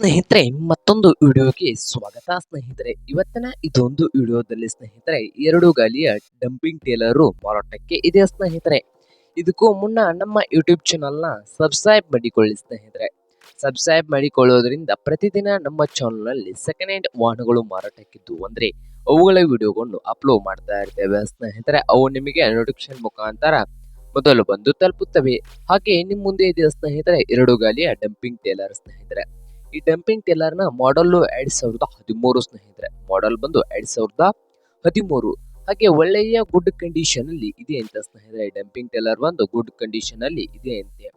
ಸ್ನೇಹಿತರೆ, ಮತ್ತೊಂದು ವಿಡಿಯೋಗೆ ಸ್ವಾಗತ ಸ್ನೇಹಿತರೆ. ಇವತ್ತಿನ ಇದೊಂದು ವಿಡಿಯೋದಲ್ಲಿ ಸ್ನೇಹಿತರೆ, ಎರಡು ಗಾಲಿಯ ಡಂಪಿಂಗ್ ಟೇಲರು ಮಾರಾಟಕ್ಕೆ ಇದೆ ಸ್ನೇಹಿತರೆ. ಇದಕ್ಕೂ ಮುನ್ನ ನಮ್ಮ ಯೂಟ್ಯೂಬ್ ಚಾನಲ್ನ ಸಬ್ಸ್ಕ್ರೈಬ್ ಮಾಡಿಕೊಳ್ಳಿ ಸ್ನೇಹಿತರೆ. ಸಬ್ಸ್ಕ್ರೈಬ್ ಮಾಡಿಕೊಳ್ಳೋದ್ರಿಂದ ಪ್ರತಿದಿನ ನಮ್ಮ ಚಾನಲ್ನಲ್ಲಿ ಸೆಕೆಂಡ್ ಹ್ಯಾಂಡ್ ವಾಹನಗಳು ಮಾರಾಟಕ್ಕಿದ್ದು ಅಂದರೆ, ಅವುಗಳ ವಿಡಿಯೋಗಳನ್ನು ಅಪ್ಲೋಡ್ ಮಾಡ್ತಾ ಇರ್ತೇವೆ ಸ್ನೇಹಿತರೆ. ಅವು ನಿಮಗೆ ನೋಟಿಫಿಕೇಶನ್ ಮುಖಾಂತರ ಮೊದಲು ಬಂದು ತಲುಪುತ್ತವೆ. ಹಾಗೆ ನಿಮ್ಮ ಮುಂದೆ ಇದೆ ಸ್ನೇಹಿತರೆ, ಎರಡು ಗಾಲಿಯ ಡಂಪಿಂಗ್ ಟೇಲರ್ ಸ್ನೇಹಿತರೆ. ಈ ಡಂಪಿಂಗ್ ಟೇಲರ್ನ ಮಾಡಲ್ಲು ಎರಡ್ ಸಾವಿರದ ಹದಿಮೂರು ಸ್ನೇಹಿತರೆ. ಮಾಡೆಲ್ ಬಂದು ಎರಡ್ ಸಾವಿರದ ಹದಿಮೂರು. ಹಾಗೆ ಒಳ್ಳೆಯ ಗುಡ್ ಕಂಡೀಷನ್ ಅಲ್ಲಿ ಇದೆ ಅಂತ ಸ್ನೇಹಿತರೆ ಡಂಪಿಂಗ್ ಟೇಲರ್ ಒಂದು ಗುಡ್ ಕಂಡೀಷನ್ ಅಲ್ಲಿ ಇದೆ ಅಂತೆ.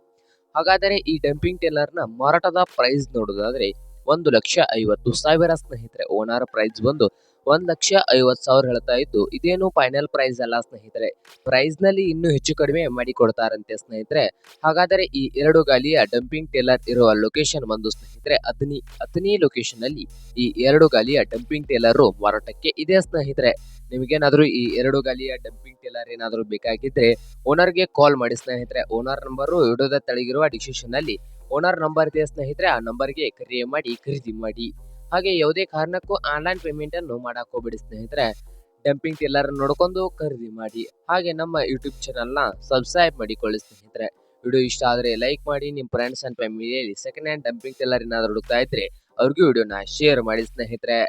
ಹಾಗಾದರೆ ಈ ಡಂಪಿಂಗ್ ಟೇಲರ್ನ ಮಾರಾಟದ ಪ್ರೈಸ್ ನೋಡೋದಾದ್ರೆ ಒಂದು ಲಕ್ಷ ಐವತ್ತು ಸಾವಿರ ಸ್ನೇಹಿತರೆ, ಓನರ್ ಪ್ರೈಸ್ ಬಂದು ಒಂದು ಲಕ್ಷ ಐವತ್ತು ಸಾವಿರ ಹೇಳ್ತಾ ಇದ್ದು, ಇದೇನು ಫೈನಲ್ ಪ್ರೈಸ್ ಅಲ್ಲ ಸ್ನೇಹಿತರೆ? ಪ್ರೈಸ್ನಲ್ಲಿ ಇನ್ನೂ ಹೆಚ್ಚು ಕಡಿಮೆ ಮಾಡಿ ಕೊಡ್ತಾರಂತೆ ಸ್ನೇಹಿತರೆ. ಹಾಗಾದರೆ ಈ ಎರಡು ಗಾಲಿಯ ಡಂಪಿಂಗ್ ಟೇಲರ್ ಇರುವ ಲೊಕೇಶನ್ ಬಂದು ಸ್ನೇಹಿತರೆ ಅತನಿ ಅತನಿ ಲೊಕೇಶನ್ ಅಲ್ಲಿ ಈ ಎರಡು ಗಾಲಿಯ ಡಂಪಿಂಗ್ ಟೇಲರ್ ಮಾರಾಟಕ್ಕೆ ಇದೆ ಸ್ನೇಹಿತರೆ. ನಿಮಗೇನಾದರೂ ಈ ಎರಡು ಗಾಲಿಯ ಡಂಪಿಂಗ್ ಟೇಲರ್ ಏನಾದರೂ ಬೇಕಾಗಿದ್ದರೆ ಓನರ್ಗೆ ಕಾಲ್ ಮಾಡಿ ಸ್ನೇಹಿತರೆ. ಓನರ್ ನಂಬರು ವಿಡಿಯೋದ ತಳಗಿರುವ ಡಿಸ್ಕ್ರಿಪ್ಷನ್ ಅಲ್ಲಿ ಓನರ್ ನಂಬರ್ ಇದೆ ಸ್ನೇಹಿತರೆ, ಆ ನಂಬರ್ಗೆ ಕರೆ ಮಾಡಿ, ಖರೀದಿ ಮಾಡಿ. ಹಾಗೆ ಯಾವುದೇ ಕಾರಣಕ್ಕೂ ಆನ್ಲೈನ್ ಪೇಮೆಂಟ್ ಅನ್ನು ಮಾಡಕ್ ಹೋಗ್ಬೇಡಿ ಸ್ನೇಹಿತರೆ. ಡಂಪಿಂಗ್ ಟೇಲರ್ ನೋಡ್ಕೊಂಡು ಖರೀದಿ ಮಾಡಿ. ಹಾಗೆ ನಮ್ಮ ಯೂಟ್ಯೂಬ್ ಚಾನಲ್ನ ಸಬ್ಸ್ಕ್ರೈಬ್ ಮಾಡಿಕೊಳ್ಳಿ ಸ್ನೇಹಿತರೆ. ವಿಡಿಯೋ ಇಷ್ಟ ಆದರೆ ಲೈಕ್ ಮಾಡಿ, ನಿಮ್ಮ ಫ್ರೆಂಡ್ಸ್ ಅಂಡ್ ಫ್ಯಾಮಿಲಿಯಲ್ಲಿ ಸೆಕೆಂಡ್ ಹ್ಯಾಂಡ್ ಡಂಪಿಂಗ್ ಟೇಲರ್ ಏನಾದರೂ ಹುಡುಕ್ತಾ ಇದ್ರೆ ಅವ್ರಿಗೂ ವಿಡಿಯೋನ ಶೇರ್ ಮಾಡಿ ಸ್ನೇಹಿತರೆ.